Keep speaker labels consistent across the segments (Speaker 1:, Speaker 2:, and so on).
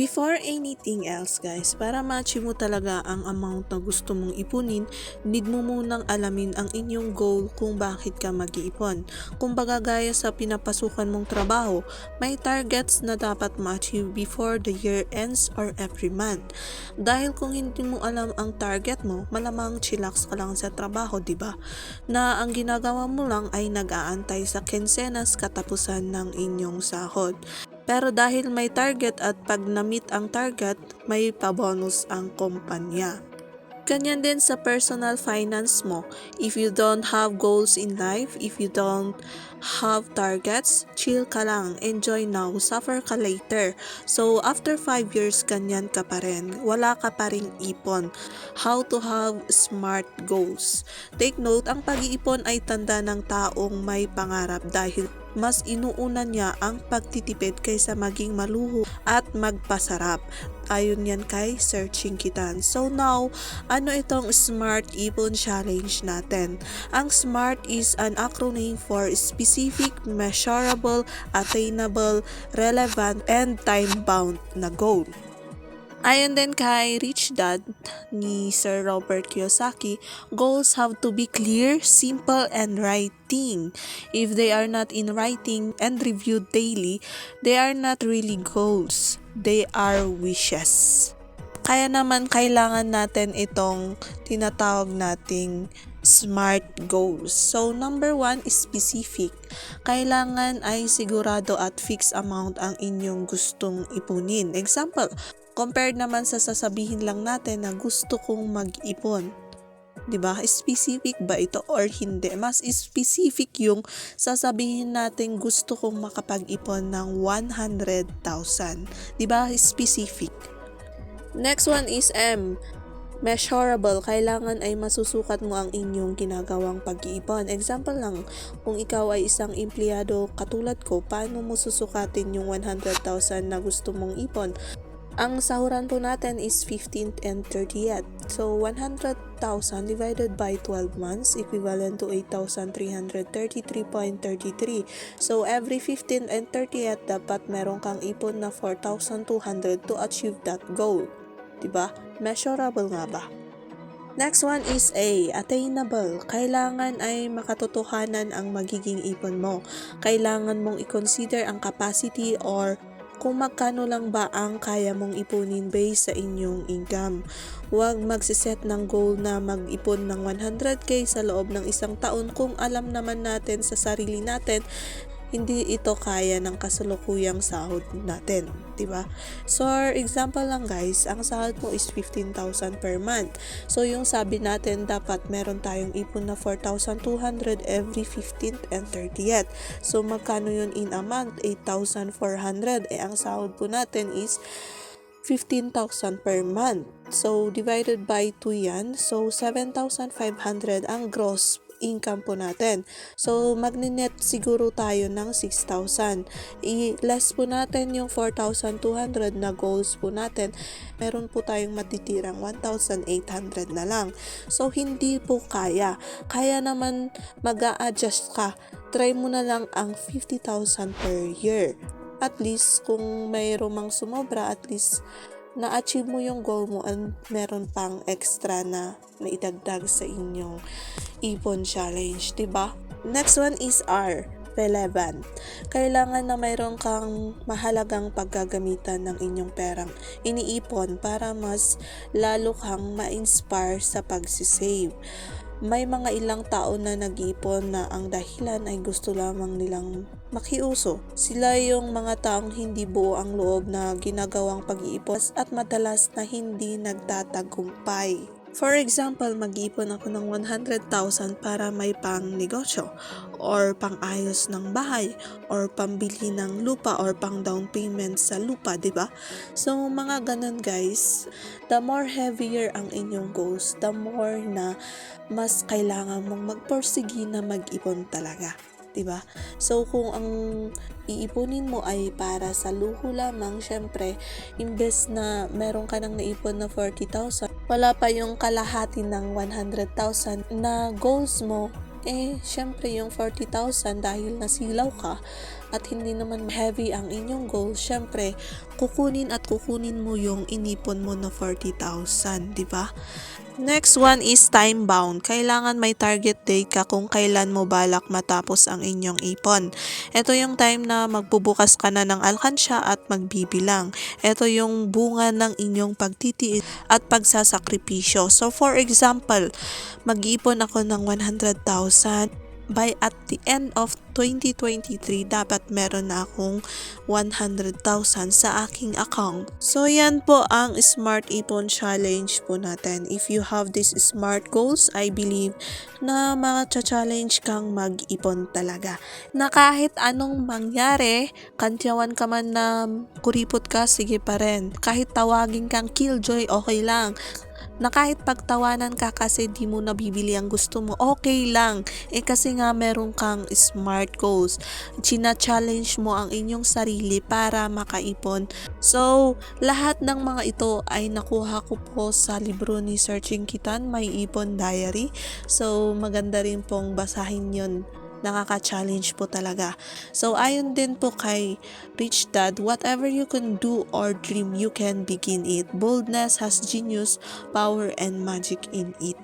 Speaker 1: Before anything else guys, para ma-achieve mo talaga ang amount na gusto mong ipunin, need mo munang alamin ang inyong goal kung bakit ka mag-iipon. Kung baga gaya sa pinapasukan mong trabaho, may targets na dapat ma-achieve before the year ends or every month. Dahil kung hindi mo alam ang target mo, malamang chillax ka lang sa trabaho, di ba? Na ang ginagawa mo lang ay nag-aantay sa kinsenas katapusan ng inyong sahod. Pero dahil may target at pag na-meet ang target, may pabonus ang kumpanya. Ganyan din sa personal finance mo. If you don't have goals in life, if you don't have targets, chill ka lang, enjoy now, suffer ka later. So after 5 years, ganyan ka pa rin. Wala ka pa ring ipon. How to have smart goals. Take note, ang pag-iipon ay tanda ng taong may pangarap dahil mas inuuna niya ang pagtitipid kaysa maging maluho at magpasarap. Ayon yan kay Searching Kitan. So now, ano itong Smart Ipon Challenge natin? Ang SMART is an acronym for Specific, Measurable, Attainable, Relevant, and Time-Bound na goal. Ayon din kay Rich Dad ni Sir Robert Kiyosaki, goals have to be clear, simple, and writing. If they are not in writing and reviewed daily, they are not really goals. They are wishes. Kaya naman kailangan natin itong tinatawag nating SMART goals. So, number one specific. Kailangan ay sigurado at fixed amount ang inyong gustong ipunin. Example, compared naman sa sasabihin lang natin na gusto kong mag-ipon. 'Di ba? Specific ba ito or hindi? Mas specific yung sasabihin natin gusto kong makapag-ipon ng 100,000. 'Di ba? Specific. Next one is M. Measurable, kailangan ay masusukat mo ang inyong ginagawang pag-iipon. Example lang, kung ikaw ay isang empleyado katulad ko, paano mo susukatin yung 100,000 na gusto mong ipon? Ang sahuran po natin is 15th and 30th. So, 100,000 divided by 12 months equivalent to 8,333.33. So, every 15th and 30th dapat meron kang ipon na 4,200 to achieve that goal. 'Di ba? Measurable nga ba? Next one is A, attainable. Kailangan ay makatotohanan ang magiging ipon mo. Kailangan mong i-consider ang capacity or kung magkano lang ba ang kaya mong ipunin based sa inyong income. Huwag magsiset ng goal na mag-ipon ng 100k sa loob ng isang taon kung alam naman natin sa sarili natin hindi ito kaya ng kasalukuyang sahod natin, 'di ba? So, example lang guys, ang sahod mo is 15,000 per month. So, yung sabi natin dapat meron tayong ipon na 4,200 every 15th and 30th. So, magkano yun in a month? 8,400. Eh, ang sahod po natin is 15,000 per month. So, divided by 2 yan. So, 7,500 ang gross income po natin. So, magninet siguro tayo ng 6,000. I-less po natin yung 4,200 na goals po natin. Meron po tayong matitirang 1,800 na lang. So, hindi po kaya. Kaya naman mag adjust ka. Try mo na lang ang 50,000 per year. At least, kung mayroong mang sumobra, at least na-achieve mo yung goal mo and meron pang extra na naidagdag sa inyong ipon challenge, 'di ba? Next one is R relevant. Kailangan na mayroon kang mahalagang paggagamitan ng inyong perang iniipon para mas lalo kang ma-inspire sa pagsisave. May mga ilang tao na nag-iipon na ang dahilan ay gusto lamang nilang makiuso. Sila yung mga taong hindi buo ang loob na ginagawang pag-iipon at madalas na hindi nagtatagumpay. For example, mag-ipon ako ng 100,000 para may pang negosyo or pang ayos ng bahay or pambili ng lupa or pang down payment sa lupa, 'di ba? So mga ganun guys, the more heavier ang inyong goals, the more na mas kailangan mong magporsige na mag-ipon talaga. 'di ba? So kung ang iipunin mo ay para sa luho lamang, syempre, imbes na meron ka nang naipon na 40,000, wala pa yung kalahati ng 100,000 na goals mo, eh, syempre yung 40,000 dahil nasilaw ka, at hindi naman heavy ang inyong goal, syempre, kukunin at kukunin mo yung inipon mo na 40,000, di ba? Next one is time bound. Kailangan may target date ka kung kailan mo balak matapos ang inyong ipon. Ito yung time na magbubukas ka na ng alkansya at magbibilang. Ito yung bunga ng inyong pagtitiis at pagsasakripisyo. So for example, mag-ipon ako ng 100,000 by at the end of 2023 dapat meron na akong 100,000 sa aking account. So yan po ang Smart Ipon Challenge po natin. If you have these smart goals, I believe na mga-challenge kang mag-ipon talaga. Na kahit anong mangyari, kantyawan ka man na kuripot ka, sige pa rin. Kahit tawagin kang killjoy, okay lang na kahit pagtawanan ka kasi di mo nabibili ang gusto mo, okay lang. Eh kasi nga meron kang smart goals. China-challenge mo ang inyong sarili para makaipon. So, lahat ng mga ito ay nakuha ko po sa libro ni Searching Kitan, May Ipon Diary. So, maganda rin pong basahin yon nakaka-challenge po talaga. So, ayon din po kay Rich Dad, whatever you can do or dream, you can begin it. Boldness has genius, power, and magic in it.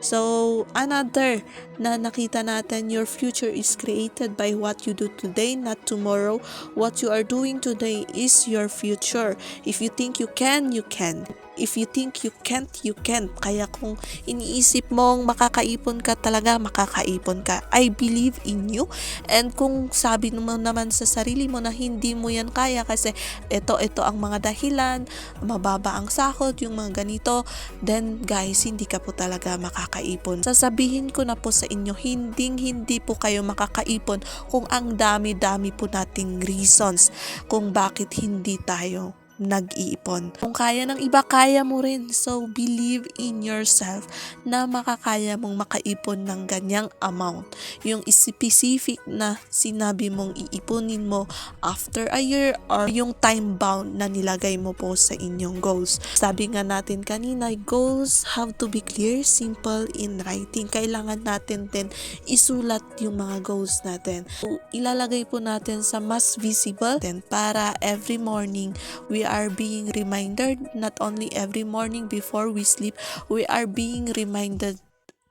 Speaker 1: So, another na nakita natin, your future is created by what you do today, not tomorrow. What you are doing today is your future. If you think you can, you can. If you think you can't, you can't. Kaya kung iniisip mong makakaipon ka talaga, makakaipon ka. I believe in you. And kung sabi mo naman sa sarili mo na hindi mo yan kaya kasi ito, ito ang mga dahilan, mababa ang sahod, yung mga ganito, then guys, hindi ka po talaga makakaipon. Sasabihin ko na po sa inyo, hindi hindi po kayo makakaipon kung ang dami-dami po nating reasons kung bakit hindi tayo nag-iipon. Kung kaya ng iba, kaya mo rin. So, believe in yourself na makakaya mong makaipon ng ganyang amount. Yung specific na sinabi mong iipunin mo after a year or yung time bound na nilagay mo po sa inyong goals. Sabi nga natin kanina, goals have to be clear, simple in writing. Kailangan natin din isulat yung mga goals natin. So, ilalagay po natin sa mas visible din para every morning we are being reminded not only every morning before we sleep we are being reminded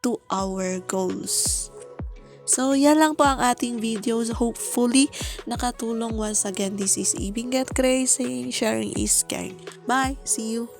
Speaker 1: to our goals So, yan lang po ang ating videos. Hopefully, nakatulong once again. This is Ibing Get Crazy. Sharing is caring. Bye! See you!